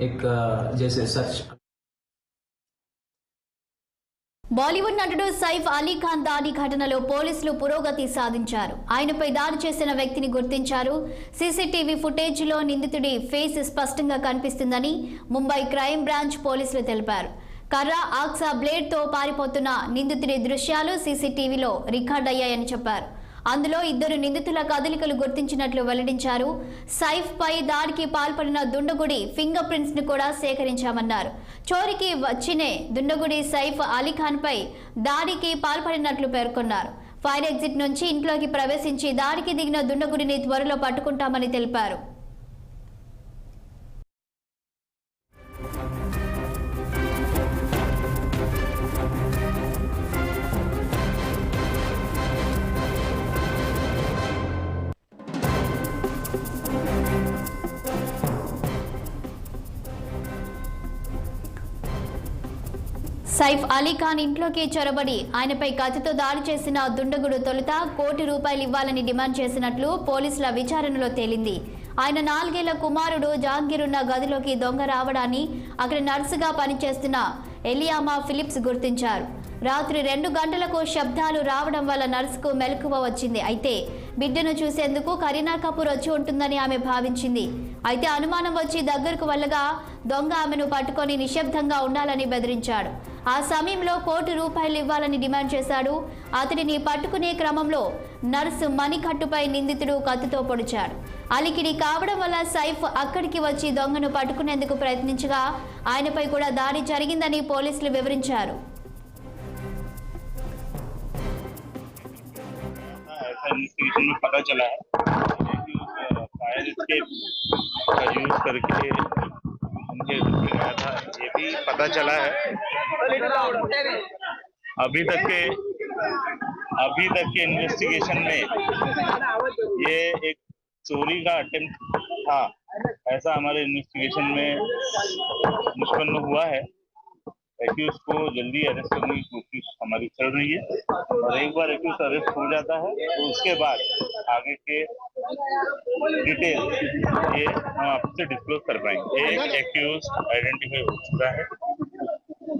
एक अ, जैसे सर्च బాలీవుడ్ నటుడు సైఫ్ అలీ ఖాన్ దాడి ఘటనలో పోలీసులు పురోగతి సాధించారు ఆయనపై దాడి చేసిన వ్యక్తిని గుర్తించారు సీసీటీవీ ఫుటేజ్లో నిందితుడి ఫేస్ స్పష్టంగా కనిపిస్తుందని ముంబై క్రైమ్ బ్రాంచ్ పోలీసులు తెలిపారు కర్ర ఆక్సా బ్లేడ్తో పారిపోతున్న నిందితుడి దృశ్యాలు సీసీటీవీలో రికార్డ్ అయ్యాయని చెప్పారు అందులో ఇద్దరు నిందితుల కదలికలు గుర్తించినట్లు వెల్లడించారు. సైఫ్ పై దాడికి పాల్పడిన దుండగుడి ఫింగర్ ప్రింట్స్ను కూడా సేకరించామన్నారు. చోరికి వచ్చినే దుండగుడి సైఫ్ అలీఖాన్ పై దాడికి పాల్పడినట్లు పేర్కొన్నారు. ఫైర్ ఎగ్జిట్ నుంచి ఇంట్లోకి ప్రవేశించి దాడికి దిగిన దుండగుడిని త్వరలో పట్టుకుంటామని తెలిపారు. సైఫ్ అలీ ఖాన్ ఇంట్లోకి చొరబడి ఆయనపై కత్తితో దాడి చేసిన దుండగుడు తొలుత కోటి రూపాయలు ఇవ్వాలని డిమాండ్ చేసినట్లు పోలీసుల విచారణలో తేలింది. ఆయన నాలుగేళ్ళ కుమారుడు జాంగీర్ ఉన్న గదిలోకి దొంగ రావడాన్ని అక్కడ నర్సుగా పనిచేస్తున్న ఎలియామా ఫిలిప్స్ గుర్తించారు. రాత్రి రెండు గంటలకు శబ్దాలు రావడం వల్ల నర్సుకు మెలకువ వచ్చింది. అయితే బిడ్డను చూసేందుకు కరీనా కపూర్ వచ్చి ఉంటుందని ఆమె భావించింది. అయితే అనుమానం వచ్చి దగ్గరకు వెళ్ళగా దొంగ ఆమెను పట్టుకొని నిశ్శబ్దంగా ఉండాలని బెదిరించాడు. ఆ సమయంలో కోటి రూపాయలు ఇవ్వాలని డిమాండ్ చేశాడు అతడిని పట్టుకునే క్రమంలో నర్సు మణికట్టుపై నిందితుడు కత్తితో పొడిచాడు అలికిడి కావడం వల్ల సైఫ్ అక్కడికి వచ్చి దొంగను పట్టుకునేందుకు ప్రయత్నించగా ఆయనపై కూడా దాడి జరిగిందని పోలీసులు వివరించారు ऐसा इन्वेस्टिगेशन में पता चला है कि उस फायर एस्केप का यूज करके उनके घर पे गया था ये भी पता चला है अभी तक के अभी तक के इन्वेस्टिगेशन में ये एक चोरी का अटेम्प्ट था। ऐसा हमारे इन्वेस्टिगेशन में निष्पन्न हुआ है। एक्यूज को जल्दी अरेस्ट करने की कोशिश हमारी चल रही है। और एक बार एक्यूज अरेस्ट हो जाता है तो उसके बाद आगे के डिटेल ये हम आपसे डिस्क्लोज कर पाएँगे। एक एक्यूज आइडेंटिफाई हो चुका है।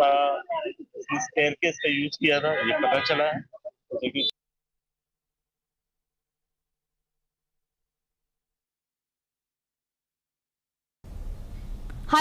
उसका स्टेयर केस का यूज़ किया था ये पता चला है। एक्यूज